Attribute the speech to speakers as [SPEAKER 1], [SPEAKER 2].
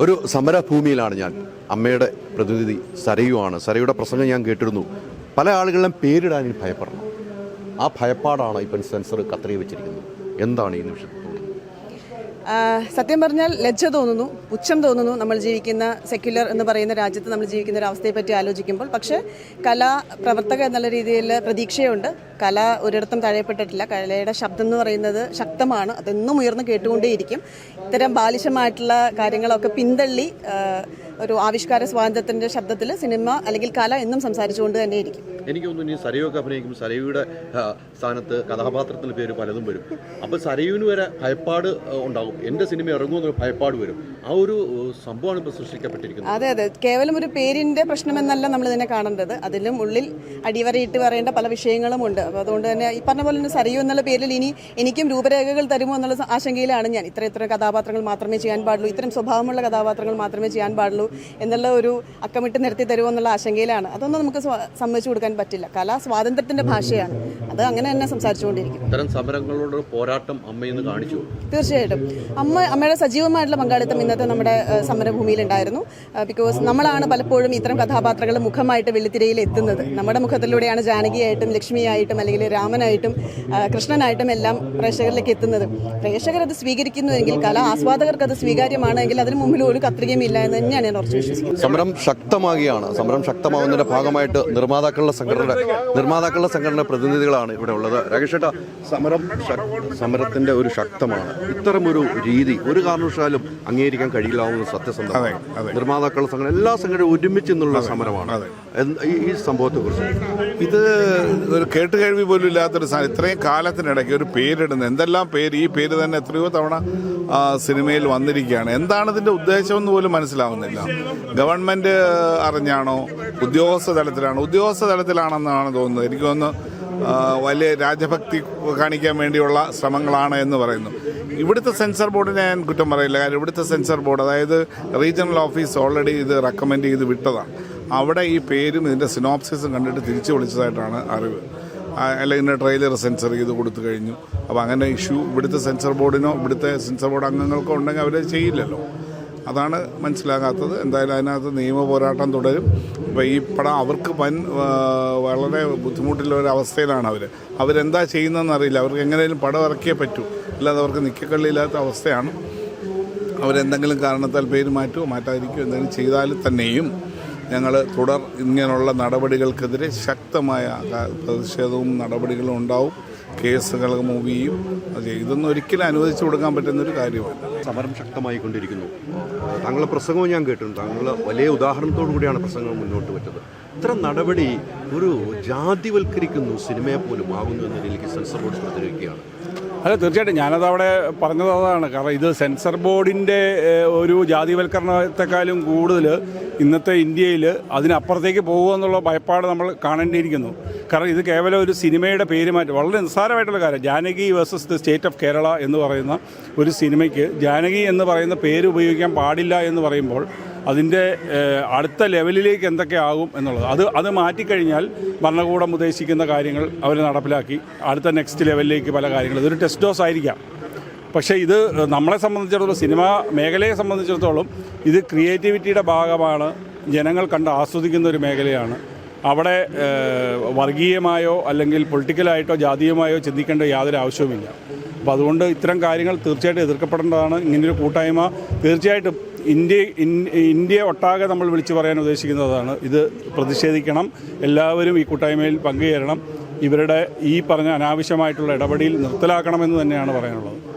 [SPEAKER 1] ഒരു സമരഭൂമിയിലാണ് ഞാൻ. അമ്മയുടെ പ്രതിനിധി സരയുമാണ് സരയുടെ പ്രസംഗം ഞാൻ കേട്ടിരുന്നു. പല ആളുകളിലും പേരിടാൻ ഇനി ഭയപ്പെടണം. ആ ഭയപ്പാടാണ് ഇപ്പം സെൻസർ കത്രി വെച്ചിരിക്കുന്നത്. എന്താണ് ഈ
[SPEAKER 2] നിമിഷം സത്യം പറഞ്ഞാൽ ലജ്ജ തോന്നുന്നു പുച്ഛം തോന്നുന്നു നമ്മൾ ജീവിക്കുന്ന സെക്യുലർ എന്ന് പറയുന്ന രാജ്യത്ത് നമ്മൾ ജീവിക്കുന്ന ഒരു അവസ്ഥയെ പറ്റി ആലോചിക്കുമ്പോൾ. പക്ഷേ കലാ പ്രവർത്തക എന്നുള്ള രീതിയിൽ പ്രതീക്ഷയുണ്ട്. കല ഒരിടത്തും തഴയപ്പെട്ടിട്ടില്ല. കലയുടെ ശബ്ദം എന്ന് പറയുന്നത് ശക്തമാണ്. അതെന്നും ഉയർന്നു കേട്ടുകൊണ്ടേയിരിക്കും. ഇത്തരം ബാലിശമായിട്ടുള്ള കാര്യങ്ങളൊക്കെ പിന്തള്ളി ഒരു ആവിഷ്കാര സ്വാതന്ത്ര്യത്തിന്റെ ശബ്ദത്തിൽ സിനിമ അല്ലെങ്കിൽ കല എന്നും സംസാരിച്ചുകൊണ്ട് തന്നെ ഇരിക്കും
[SPEAKER 1] എനിക്ക് തോന്നുന്നു ഇനി സരയൊക്കെ അഭിനയിക്കും സരയുടെ സ്ഥാനത്ത് കഥാപാത്രത്തിന് പേര് പലതും വരും. അപ്പോൾ സരയുവിന് വരെ ഭയപ്പാട് ഉണ്ടാകും. എന്റെ സിനിമ ഇറങ്ങുമെന്ന് ഭയപ്പാട് വരും. ആ ഒരു സംഭവമാണ് ഇപ്പോൾ സൃഷ്ടിക്കപ്പെട്ടിരിക്കുന്നത്.
[SPEAKER 2] അതെ അതെ. കേവലം ഒരു പേരിന്റെ പ്രശ്നമെന്നല്ല നമ്മൾ ഇതിനെ കാണേണ്ടത്. അതിലും ഉള്ളിൽ അടിവരയിട്ട് പറയേണ്ട പല വിഷയങ്ങളും ഉണ്ട്. അപ്പോൾ അതുകൊണ്ട് തന്നെ ഈ പറഞ്ഞ പോലെ തന്നെ സറിയൂ എന്നുള്ള പേരിൽ ഇനി എനിക്കും രൂപരേഖകൾ തരുമോ എന്നുള്ള ആശങ്കയിലാണ് ഞാൻ. ഇത്ര ഇത്ര കഥാപാത്രങ്ങൾ മാത്രമേ ചെയ്യാൻ പാടുള്ളൂ. ഇത്തരം സ്വഭാവമുള്ള കഥാപാത്രങ്ങൾ മാത്രമേ ചെയ്യാൻ പാടുള്ളൂ എന്നുള്ള ഒരു അക്കമിട്ട് നിർത്തി തരുമോ എന്നുള്ള ആശങ്കയിലാണ്. അതൊന്നും നമുക്ക് സമ്മതിച്ചു കൊടുക്കാൻ പറ്റില്ല. കലാ സ്വാതന്ത്ര്യത്തിന്റെ ഭാഷയാണ്. അത് അങ്ങനെ തന്നെ സംസാരിച്ചുകൊണ്ടിരിക്കും.
[SPEAKER 1] ഇത്തരം സമരങ്ങളോട് പോരാട്ടം അമ്മയെന്ന് കാണിച്ചു.
[SPEAKER 2] തീർച്ചയായിട്ടും. അമ്മ അമ്മയുടെ സജീവമായിട്ടുള്ള പങ്കാളിത്തം ഇന്നത്തെ നമ്മുടെ സമരഭൂമിയിൽ സമരഭൂമിയിലുണ്ടായിരുന്നു. ബിക്കോസ് നമ്മളാണ് പലപ്പോഴും ഇത്തരം കഥാപാത്രങ്ങൾ മുഖമായിട്ട് വെള്ളിത്തിരയിൽ എത്തുന്നത്. നമ്മുടെ മുഖത്തിലൂടെയാണ് ജാനകിയായിട്ടും ലക്ഷ്മിയായിട്ടും അല്ലെങ്കിൽ രാമനായിട്ടും കൃഷ്ണനായിട്ടും എല്ലാം പ്രേക്ഷകരിലേക്ക് എത്തുന്നത്. പ്രേക്ഷകർ അത് സ്വീകരിക്കുന്നുവെങ്കിൽ കല ആസ്വാദകർക്ക് അത് സ്വീകാര്യമാണെങ്കിൽ അതിന് മുമ്പിൽ ഒരു കത്രികയും ഇല്ല എന്ന് തന്നെയാണ് ഞാൻ ഉറച്ചു വിശ്വസിക്കുന്നത്.
[SPEAKER 1] സമരം ശക്തമാകുകയാണ്. സമരം ശക്തമാകുന്നതിന്റെ ഭാഗമായിട്ട് നിർമ്മാതാക്കളുടെ സംഘടന നിർമ്മാതാക്കളുടെ സംഘടന പ്രതിനിധികളാണ് ഇവിടെ ഉള്ളത്. രാഗേഷേട്ട സമരം സമരത്തിന്റെ ഒരു ശക്തമാണ്. ഇത്തരം ഒരു രീതി ഒരു കാരണവശാലും അംഗീകരിക്കാൻ കഴിയില്ലാവുന്ന സത്യസന്ധമാണ്. നിർമ്മാതാക്കൾ സംഘടന എല്ലാ സംഘടനയും ഒരുമിച്ച് നിന്നുള്ള സമരമാണ്. ഈ- സംഭവത്തെ കുറിച്ച്.
[SPEAKER 3] ഇത് ഒരു കേട്ട് കേട്ടുകേഴ്വി പോലും ഇല്ലാത്തൊരു സാധനം ഇത്രയും കാലത്തിനിടയ്ക്ക് ഒരു പേരിടുന്ന എന്തെല്ലാം പേര് ഈ പേര് തന്നെ എത്രയോ തവണ സിനിമയിൽ വന്നിരിക്കുകയാണ്. എന്താണ് ഇതിന്റെ ഉദ്ദേശമെന്ന് പോലും മനസ്സിലാവുന്നില്ല. ഗവൺമെന്റ് അറിഞ്ഞാണോ ഉദ്യോഗസ്ഥ തലത്തിലാണോ? ഉദ്യോഗസ്ഥ തലത്തിലാണെന്നാണ് തോന്നുന്നത്. എനിക്ക് തോന്നുന്നു ആ, വലിയ രാജഭക്തി കാണിക്കാൻ വേണ്ടിയുള്ള ശ്രമങ്ങളാണ് എന്ന് പറയുന്നു. ഇവിടുത്തെ സെൻസർ ബോർഡിനെ ഞാൻ കുറ്റം പറയില്ല. കാരണം ഇവിടുത്തെ സെൻസർ ബോർഡ് അതായത് റീജിയണൽ ഓഫീസ് ഓൾറെഡി ഇത് റെക്കമെൻഡ് ചെയ്ത് വിട്ടതാണ്. അവിടെ ഈ പേരും ഇതിന്റെ സിനോപ്സിസും കണ്ടിട്ട് തിരിച്ചു വിളിച്ചതായിട്ടാണ് അറിവ്. അല്ല ഇതിന്റെ ട്രെയിലർ സെൻസർ ചെയ്ത് കൊടുത്തു കഴിഞ്ഞു. അപ്പോൾ അങ്ങനെ ഇഷ്യൂ ഇവിടുത്തെ സെൻസർ ബോർഡിനോ ഇവിടുത്തെ സെൻസർ ബോർഡ് അംഗങ്ങൾക്കോ ഉണ്ടെങ്കിൽ അവർ ചെയ്യില്ലല്ലോ. അതാണ് മനസ്സിലാകാത്തത്. എന്തായാലും അതിനകത്ത് നിയമ പോരാട്ടം തുടരും. അപ്പോൾ ഈ പടം അവർക്ക് വൻ വളരെ ബുദ്ധിമുട്ടുള്ള ഒരു അവസ്ഥയിലാണ് അവർ അവരെന്താ ചെയ്യുന്നതെന്ന് അറിയില്ല അവർക്ക് എങ്ങനെയും പടം ഇറക്കിയേ പറ്റൂ. അല്ലാതെ അവർക്ക് നിൽക്കക്കള്ളിയില്ലാത്ത അവസ്ഥയാണ്. അവരെന്തെങ്കിലും കാരണത്താൽ പേര് മാറ്റുമോ മാറ്റാതിരിക്കുമോ എന്തെങ്കിലും ചെയ്താൽ തന്നെയും ഞങ്ങൾ തുടർ ഇങ്ങനെയുള്ള നടപടികൾക്കെതിരെ ശക്തമായ പ്രതിഷേധവും നടപടികളും ഉണ്ടാവും. കേസുകൾ മൂവ് ചെയ്യും അത്. ഇതൊന്നും ഒരിക്കലും അനുവദിച്ചു കൊടുക്കാൻ പറ്റുന്നൊരു കാര്യമല്ല.
[SPEAKER 1] സമരം ശക്തമായി കൊണ്ടിരിക്കുന്നു. താങ്കളുടെ പ്രസംഗവും ഞാൻ കേട്ടിട്ടുണ്ട്. താങ്കൾ വലിയ ഉദാഹരണത്തോടു കൂടിയാണ് പ്രസംഗം മുന്നോട്ട് വെച്ചത്. ഇത്ര നടപടി ഒരു ജാതിവൽക്കരിക്കുന്നു സിനിമയെ പോലും ആകുന്നു എന്ന രീതിയിലേക്ക് സെൻസർ ബോർഡ് ശ്രദ്ധിക്കുകയാണ്
[SPEAKER 4] അതെ തീർച്ചയായിട്ടും ഞാനത് അവിടെ പറഞ്ഞത് അതാണ്. കാരണം ഇത് സെൻസർ ബോർഡിന്റെ ഒരു ജാതിവൽക്കരണത്തെക്കാളും കൂടുതൽ ഇന്നത്തെ ഇന്ത്യയിൽ അതിനപ്പുറത്തേക്ക് പോകുക എന്നുള്ള ഭയപ്പാട് നമ്മൾ കാണേണ്ടിയിരിക്കുന്നു. കാരണം ഇത് കേവലം ഒരു സിനിമയുടെ പേര് മാറ്റി വളരെ നിസ്സാരമായിട്ടുള്ള കാര്യം. Janaki versus the state of Kerala എന്ന് പറയുന്ന ഒരു സിനിമയ്ക്ക് ജാനകി എന്ന് പറയുന്ന പേര് ഉപയോഗിക്കാൻ പാടില്ല എന്ന് പറയുമ്പോൾ അതിന്റെ അടുത്ത ലെവലിലേക്ക് എന്തൊക്കെ ആകും എന്നുള്ളത്. അത് അത് മാറ്റിക്കഴിഞ്ഞാൽ ഭരണകൂടം ഉദ്ദേശിക്കുന്ന കാര്യങ്ങൾ അവർ നടപ്പിലാക്കി. അടുത്ത നെക്സ്റ്റ് ലെവലിലേക്ക് പല കാര്യങ്ങൾ. ഇതൊരു ടെസ്റ്റ് ഡോസ് ആയിരിക്കാം. പക്ഷേ ഇത് നമ്മളെ സംബന്ധിച്ചിടത്തോളം സിനിമ മേഖലയെ സംബന്ധിച്ചിടത്തോളം ഇത് ക്രിയേറ്റിവിറ്റിയുടെ ഭാഗമാണ്. ജനങ്ങൾ കണ്ട് ആസ്വദിക്കുന്ന ഒരു മേഖലയാണ്. അവിടെ വർഗീയമായോ അല്ലെങ്കിൽ പൊളിറ്റിക്കലായിട്ടോ ജാതീയമായോ ചിന്തിക്കേണ്ട യാതൊരു ആവശ്യവുമില്ല. അപ്പോൾ അതുകൊണ്ട് ഇത്തരം കാര്യങ്ങൾ തീർച്ചയായിട്ടും എതിർക്കപ്പെടേണ്ടതാണ്. ഇങ്ങനൊരു കൂട്ടായ്മ തീർച്ചയായിട്ടും ഇന്ത്യ ഇന്ത്യ ഒട്ടാകെ നമ്മൾ വിളിച്ചു പറയാൻ ഉദ്ദേശിക്കുന്നതാണ്. ഇത് പ്രതിഷേധിക്കണം. എല്ലാവരും ഈ കൂട്ടായ്മയിൽ പങ്കുചേരണം. ഇവരുടെ ഈ പറഞ്ഞ അനാവശ്യമായിട്ടുള്ള ഇടപെടിയിൽ നിർത്തലാക്കണമെന്ന് തന്നെയാണ് പറയാനുള്ളത്.